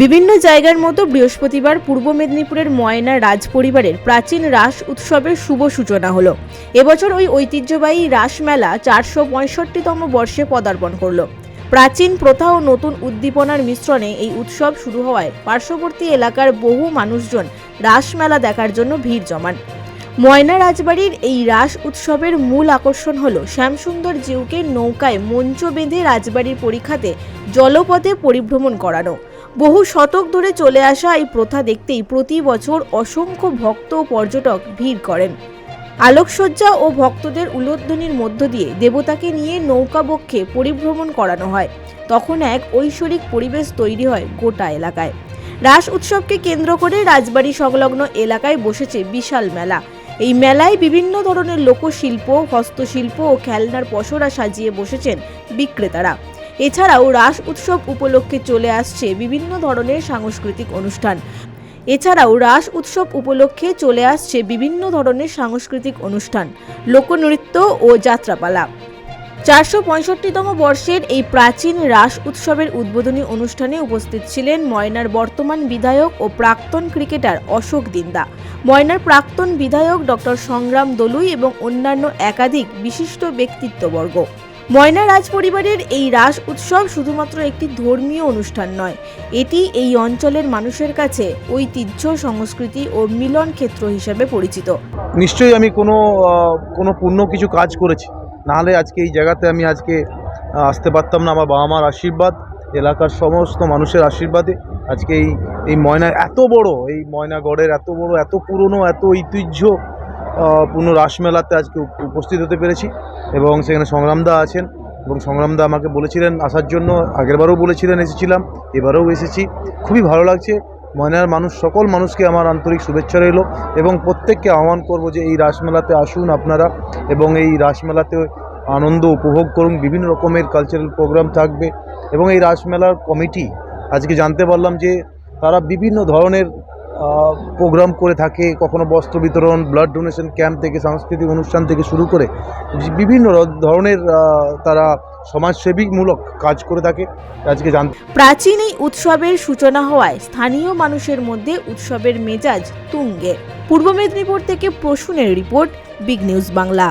বিভিন্ন জায়গার মতো বৃহস্পতিবার পূর্ব মেদিনীপুরের ময়না রাজ পরিবারের প্রাচীন রাস উৎসবের শুভ সূচনা হলো। এবছর ওই ঐতিহ্যবাহী রাসমেলা চারশো পঁয়ষট্টিতম বর্ষে পদার্পণ করল। প্রাচীন প্রথা ও নতুন উদ্দীপনার মিশ্রণে এই উৎসব শুরু হওয়ায় পার্শ্ববর্তী এলাকার বহু মানুষজন রাসমেলা দেখার জন্য ভিড় জমান। ময়না রাজবাড়ির এই রাস উৎসবের মূল আকর্ষণ হল শ্যামসুন্দর জিউকে নৌকায় মঞ্চ বেঁধে রাজবাড়ির পরীক্ষাতে জলপথে পরিভ্রমণ করানো। বহু শতক ধরে চলে আসা এই প্রথা দেখতেই প্রতি বছর অসংখ্য ভক্ত ও পর্যটক ভিড় করেন। আলোকসজ্জা ও ভক্তদের উলোধ্বনির মধ্য দিয়ে দেবতাকে নিয়ে নৌকা বক্ষে পরিভ্রমণ করানো হয়। তখন এক ঐশ্বরিক পরিবেশ তৈরি হয় গোটা এলাকায়। রাস উৎসবকে কেন্দ্র করে রাজবাড়ি সংলগ্ন এলাকায় বসেছে বিশাল মেলা। এই মেলায় বিভিন্ন ধরনের লোকশিল্প, হস্তশিল্প ও খেলনার পসরা সাজিয়ে বসেছেন বিক্রেতারা। এছাড়াও রাস উৎসব উপলক্ষে চলে আসছে বিভিন্ন ধরনের সাংস্কৃতিক অনুষ্ঠান। এছাড়াও রাস উৎসব উপলক্ষে চলে আসছে বিভিন্ন ধরনের সাংস্কৃতিক অনুষ্ঠান, লোকনৃত্য ও যাত্রাপালা। চারশো পঁয়ষট্টিতম বর্ষের এই প্রাচীন রাস উৎসবের উদ্বোধনী অনুষ্ঠানে উপস্থিত ছিলেন ময়নার বর্তমান বিধায়ক ও প্রাক্তন ক্রিকেটার অশোক দিন্দা। ময়নার প্রাক্তন বিধায়ক ডক্টর সংগ্রাম দলুই এবং অন্যান্য একাধিক বিশিষ্ট ব্যক্তিত্ববর্গ। ময়না রাজ পরিবারের এই রাস উৎসব শুধুমাত্র একটি ধর্মীয় অনুষ্ঠান নয়, এটি এই অঞ্চলের মানুষের কাছে ঐতিহ্য, সংস্কৃতি ও মিলন ক্ষেত্র হিসেবে পরিচিত। নিশ্চয়ই আমি কোনো কোনো পূর্ণ কিছু কাজ করেছি। নাহলে আজকে এই জায়গাতে আমি আজকে আসতে পারতাম না আমার বাবা মার আশীর্বাদ, এলাকার সমস্ত মানুষের আশীর্বাদে আজকে এই এই ময়না, এত বড়, এই ময়নাগড়ের এত বড়, এত পুরনো, এত ঐতিহ্য রাসমেলাতে আজকে উপস্থিত হতে পেরেছি এবং সেখানে সংগ্রামদা আছেন এবং সংগ্রামদা আমাকে বলেছিলেন আসার জন্য, আগেরবারও বলেছিলেন, এসেছিলাম, এবারেও এসেছি। খুবই ভালো লাগছে, ময়নার মানুষ, সকল মানুষকে আমার আন্তরিক শুভেচ্ছা রইল এবং প্রত্যেককে আহ্বান করব যে এই রাসমেলাতে আসুন আপনারা এবং এই রাসমেলাতে আনন্দ উপভোগ করুন। বিভিন্ন রকমের কালচারাল প্রোগ্রাম থাকবে এবং এই রাসমেলার কমিটি আজকে জানতে পারলাম যে তারা বিভিন্ন ধরনের প্রোগ্রাম করে থাকে, কখনো বস্ত্র বিতরণ ব্লাড ডোনেশন ক্যাম্প থেকে, সাংস্কৃতিক অনুষ্ঠান থেকে শুরু করে বিভিন্ন ধরনের তারা সমাজসেবীমূলক কাজ করে থাকে। আজকে জানতে প্রাচীন এই উৎসবের সূচনা হওয়ায় স্থানীয় মানুষের মধ্যে উৎসবের মেজাজ তুঙ্গে। পূর্ব মেদিনীপুর থেকে প্রসূনের রিপোর্ট, বিগ নিউজ বাংলা।